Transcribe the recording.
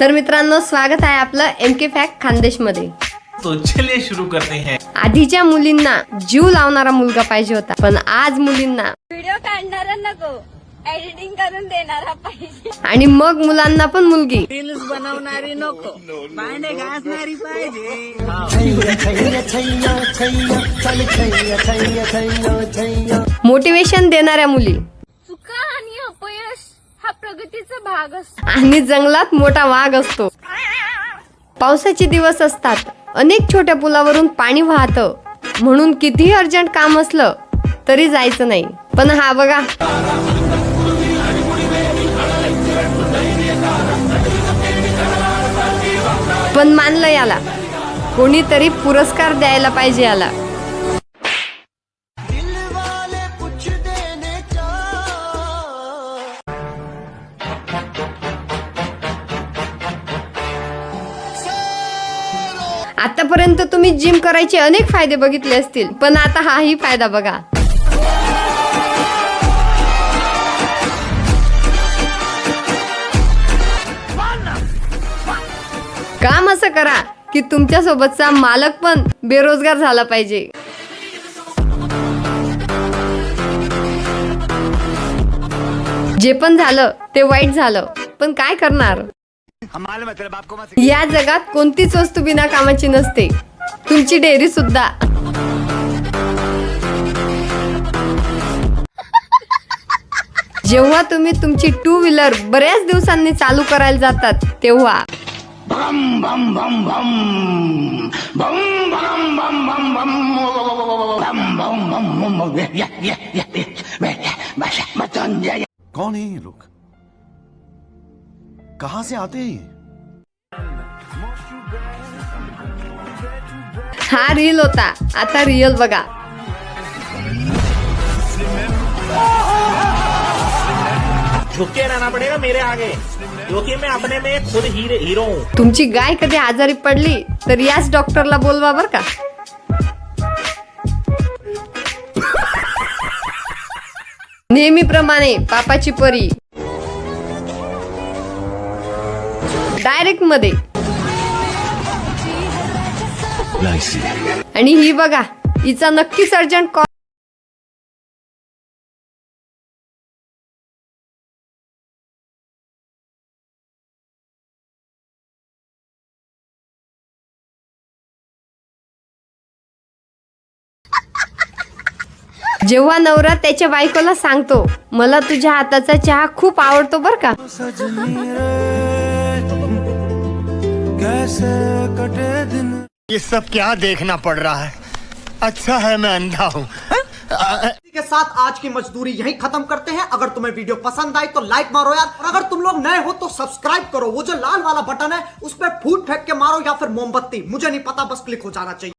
तर मित्रांनो स्वागत आहे आपलं एम के फॅक्ट खानदेशमध्ये. तो चलिए शुरू करते हैं. आधीच्या मुलींना जीव लावणारा मुलगा पाहिजे होता पण आज मुलींना व्हिडिओ काढणारा नको. एडिटिंग करून देणारा पाहिजे. आणि मग मुलांना पण मुलगी. रील्स बनवणारी नको. भांडे घासणारी पाहिजे. मोटिवेशन देणाऱ्या मुली. हा प्रगतीचा भाग असतो आणि जंगलात मोठा वाघ असतो. पावसाचे दिवस असतात. अनेक छोट्या पुलावरून पाणी वाहतं. म्हणून कितीही अर्जंट काम असलं तरी जायचं नाही. पण हा बघा. पण मानलं याला. कोणीतरी पुरस्कार द्यायला पाहिजे याला. आतापर्यंत तुम्ही जिम करायचे अनेक फायदे बघितले असतील पण आता हाही फायदा बघा. काम असं करा की तुमच्या सोबतचा मालक पण बेरोजगार झाला पाहिजे. जे पण झालं ते वाईट झालं पण काय करणार? या जगात कोणतीच वस्तू बिना कामाची नसते तुमची डेअरी सुद्धा जेव्हा तुम्ही तुमची टू व्हीलर बऱ्याच दिवसांनी चालू करायला जातात तेव्हा कौन है ये लोग कहां से आते हैं ये? हा रील होता. आता रिअल बघा. झुक रहना पड़ेगा मेरे आगे. क्योंकि मैं अपने में खुद हीरे हीरो हूँ. तुमची गाय कधी आजारी पडली तर याच डॉक्टरला बोलवा बर का. नेहमीप्रमाणे पापाची परी. डायरेक्टमध्ये. आणि ही बघा हिचा नक्कीच अर्जंट कॉल जेव्हा नवरा त्याच्या बायकोला सांगतो मला तुझ्या हाताचा चहा खूप आवडतो बर का? ये सब क्या देखना पड़ रहा है? अच्छा है मैं अंधा हूँ। के साथ आज की मजदूरी यही खत्म करते हैं। अगर तुम्हें वीडियो पसंद आई तो लाइक मारो यार। और अगर तुम लोग नए हो तो सब्सक्राइब करो। वो जो लाल वाला बटन है उस पर फूट फेंक के मारो या फिर मोमबत्ती। मुझे नहीं पता बस क्लिक हो जाना चाहिए।